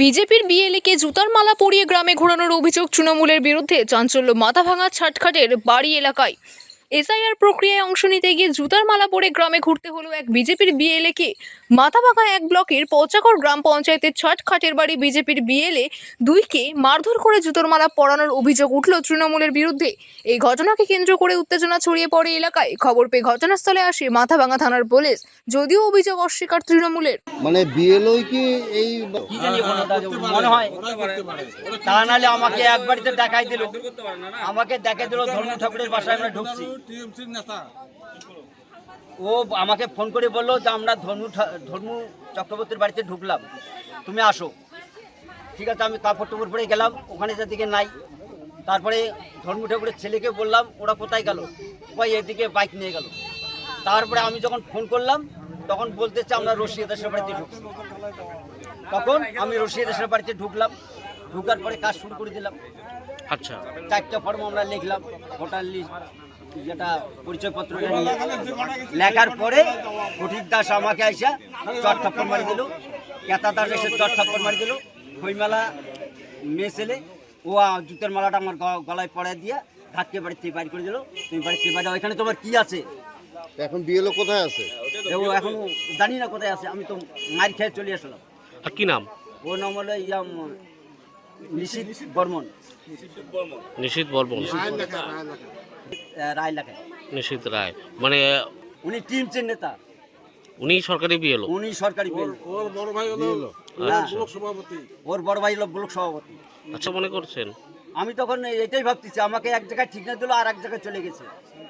বিজেপির বিএলএকে জুতার মালা পরিয়ে গ্রামে ঘোরানোর অভিযোগ তৃণমূলের বিরুদ্ধে চাঞ্চল্য মাথাভাঙা ছাটখাটের বাড়ি এলাকায়। এসআইআর প্রক্রিয়ায় অংশ নিতে গিয়ে জুতার মালা পরে গ্রামে ঘুরতে হলো এক বিজেপির বিএলএকে মাথাভাঙা এক ব্লকের পৌচাকর গ্রাম পঞ্চায়েতের ছট খাটের বাড়ি বিজেপির বিএলএ দুইকে মারধর করে জুতোর মালা পরানোর অভিযোগ উঠল তৃণমূলের বিরুদ্ধে। এই ঘটনাকে কেন্দ্র করে উত্তেজনা ছড়িয়ে পড়ে এলাকায়। খবর পেয়ে ঘটনাস্থলে আসে মাথাভাঙা থানার পুলিশ। যদিও অভিযোগ অস্বীকার তৃণমূলের। মানে বিএলওই কি এই কি জানি ওটা মনে হয় তা নাহলে আমাকে এক বাড়িতে দেখাই দিল। আমাকে দেখাই দিল ধর্ম ঠাকুরের বাসায় আমরা ঢুকছি। টিএমসির নেতা। ও আমাকে ফোন করে বলল যে আমরা ধর্ম ধর্ম চক্রবর্তীর বাড়িতে ঢুকলাম। তুমি আসো। ঠিক আছে আমি কাপড় টুপড় পরে গেলাম। ওখানে যেদিকে নাই। তারপরে ধর্ম ঠাকুরের ছেলেকে বললাম ওরা কোথায় গেল? ওই এদিকে বাইক নিয়ে গেল। তারপরে আমি যখন ফোন করলাম তখন বলতেছে আমরা রশিয়া দেশের বাড়িতে ঢুকছি তখন আমি রশিয়া দেশের বাড়িতে ঢুকলাম। ঢুকার পরে কাজ শুরু করে দিলাম। আচ্ছা। চারটা ফর্ম আমরা লিখলাম। ভোটার লিস্ট যেটা পরিচয়পত্র লেখার পরে ফটিক দাস আমাকে আইসা চট থাপ্পড় মারি দিল। কেতা দাস এসে চট থাপ্পড় মারি দিল। খইমালা মেয়ে ছেলে ও জুতের মালাটা আমার গলায় পড়ায় দিয়ে ধাক্কে বাড়ি থেকে বাইর করে দিল। তুমি বাড়ি থেকে বাইরে ওইখানে তোমার কি আছে? এখন বিএলও কোথায় আছে? ও এখন জানি না কোথায় আছে আমি তো মার খেয়ে চলে আসলাম। আর কি নাম? ও নাম হলো ইয়াম নিশিত বর্মন। নিশীত বর্মন। আহ, রায় লেখেন নিশীত রায়। মানে উনি টিমসের নেতা। উনি সরকারি বিএলও। উনি সরকারি ওর বড় ভাই হলো হ্যাঁ। ব্লক সভাপতি। ওর বড় ভাই হলো ব্লক সভাপতি। আচ্ছা মনে করছেন? আমি তখন এটাই ভাবতেছি আমাকে এক জায়গায় ঠিক না দিল আর এক জায়গায় চলে গেছে।